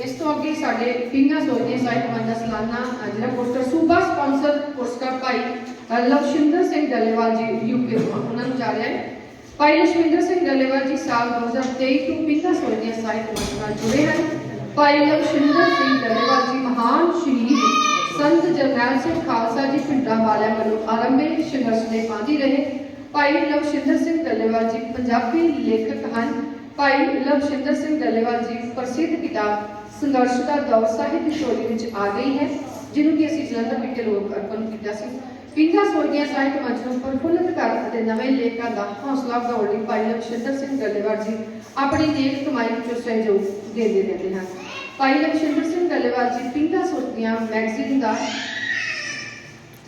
ਇਸ ਤੋਂ ਅੱਗੇ ਸਾਡੇ ਪਿੰਗਾ ਸੋਚਦੇ ਸਾਹਿਤ ਮੰਚ ਦਾ ਸਾਲਾਨਾ ਅ, ਜਿਹੜਾ ਪੁਰਸਕਾਰ ਸੂਬਾ ਸਪਾਂਸਰ ਪੁਰਸਕਾਰ ਭਾਈ ਅ, ਲਵਸ਼ਿੰਦਰ ਸਿੰਘ ਡੱਲੇਵਾਲ ਜੀ ਯੂਪੀ ਤੋਂ ਉਹਨਾਂ ਨੂੰ ਜਾ ਰਿਹਾ ਹੈ। ਭਾਈ ਲਵਸ਼ਿੰਦਰ ਸਿੰਘ ਡੱਲੇਵਾਲ ਜੀ ਸਾਲ 2023 ਤੋਂ ਪਿੰਗਾ ਸੋਚਦੇ ਸਾਹਿਤ ਮੰਚ ਨਾਲ ਜੁੜੇ ਹਨ। ਭਾਈ ਲਵਸ਼ਿੰਦਰ ਸਿੰਘ ਡੱਲੇਵਾਲ ਜੀ ਮਹਾਨ ਸ਼ਹੀਦ ਸੰਤ ਜਰਨੈਲ ਸਿੰਘ ਖਾਲਸਾ ਜੀ ਪਿੰਡਾਂ ਵਾਲਿਆਂ ਵੱਲੋਂ ਆਰੰਭੇ ਸੰਘਰਸ਼ ਦੇ ਪਾਂਦੀ ਰਹੇ। ਭਾਈ ਲਵਸ਼ਿੰਦਰ ਸਿੰਘ ਡੱਲੇਵਾਲ ਜੀ ਪੰਜਾਬੀ ਲੇਖਕ ਹਨ। ਭਾਈ ਲਵਸ਼ਿੰਦਰ ਸਿੰਘ ਡੱਲੇਵਾਲ ਜੀ ਪ੍ਰਸਿੱਧ ਕਿਤਾਬ ਸੰਘਰਸ਼ ਦਾ ਦੌਰ ਸਾਹਿਤ ਚੋਰੀ ਵਿੱਚ ਆ ਗਈ ਹੈ, ਜਿਹਨੂੰ ਕਿ ਅਸੀਂ ਜਲੰਧਰ ਵਿਖੇ ਲੋਕ ਅਰਪਣ ਕੀਤਾ ਸੀ। ਪਿੰਗਾ ਸੋਈਆਂ ਸਾਹਿਤ ਮੰਚ ਨੂੰ ਪ੍ਰਫੁੱਲਤ ਕਰ ਅਤੇ ਨਵੇਂ ਲੇਖਕਾਂ ਦਾ ਹੌਸਲਾ ਵਧਾਉਣ ਲਈ ਭਾਈ ਲਵਸ਼ਿੰਦਰ ਸਿੰਘ ਡੱਲੇਵਾਲ ਜੀ ਆਪਣੀ ਨੇਕ ਕਮਾਈ ਵਿੱਚੋਂ ਸਹਿਯੋਗ ਦਿੰਦੇ ਰਹਿੰਦੇ ਹਨ। ਭਾਈ ਲਵਸ਼ਿੰਦਰ ਸਿੰਘ ਡੱਲੇਵਾਲ ਜੀ ਪਿੰਗਾ ਸੋਈਆਂ ਮੈਗਜ਼ੀਨ ਦਾ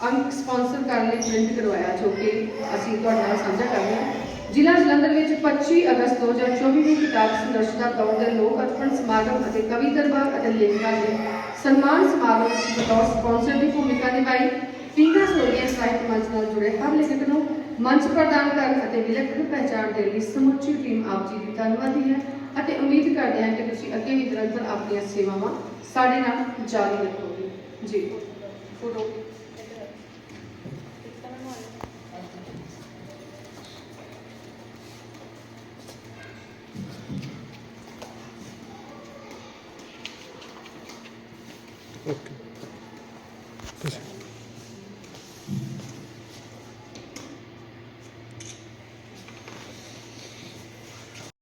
ਅੰਕ ਸਪਾਂਸਰ ਕਰਨ ਲਈ ਪ੍ਰਿੰਟ ਕਰਵਾਇਆ, ਜੋ ਕਿ ਅਸੀਂ ਤੁਹਾਡੇ ਨਾਲ ਸਾਂਝਾ ਕਰ ਰਹੇ ਹਾਂ। ਜ਼ਿਲ੍ਹਾ ਜਲੰਧਰ ਵਿੱਚ 25 ਅਗਸਤ 2024 ਨੂੰ ਕਿਤਾਬ ਸੰਘਰਸ਼ ਤੌਰ 'ਤੇ ਲੋਕ ਅਰਪਣ ਸਮਾਗਮ ਅਤੇ ਕਵੀ ਦਰਬਾਰ ਅਤੇ ਲੇਖਕਾਂ ਦੇ ਸਨਮਾਨ ਸਮਾਗਮ ਵਿੱਚ ਬਤੌਰ ਸਪਾਂਸਰ ਦੀ ਭੂਮਿਕਾ ਨਿਭਾਈ। ਪਿੰਗਾ ਸੋਲੀਆ ਸਾਹਿਤ ਮੰਚ ਨਾਲ ਜੁੜੇ ਹਰ ਲੇਖਕ ਨੂੰ ਮੰਚ ਪ੍ਰਦਾਨ ਕਰਨ ਅਤੇ ਵਿਲੱਖਣ ਪਹਿਚਾਣ ਦੇ ਲਈ ਸਮੁੱਚੀ ਟੀਮ ਆਪ ਜੀ ਦੀ ਧੰਨਵਾਦੀ ਹੈ ਅਤੇ ਉਮੀਦ ਕਰਦੇ ਹਾਂ ਕਿ ਤੁਸੀਂ ਅੱਗੇ ਵੀ ਨਿਰੰਤਰ ਆਪਣੀਆਂ ਸੇਵਾਵਾਂ ਸਾਡੇ ਨਾਲ ਜਾਰੀ ਰੱਖੋਗੇ। ਜੀ। ਫੋਟੋ। ਓਕੇ ਤੁਸੀਂ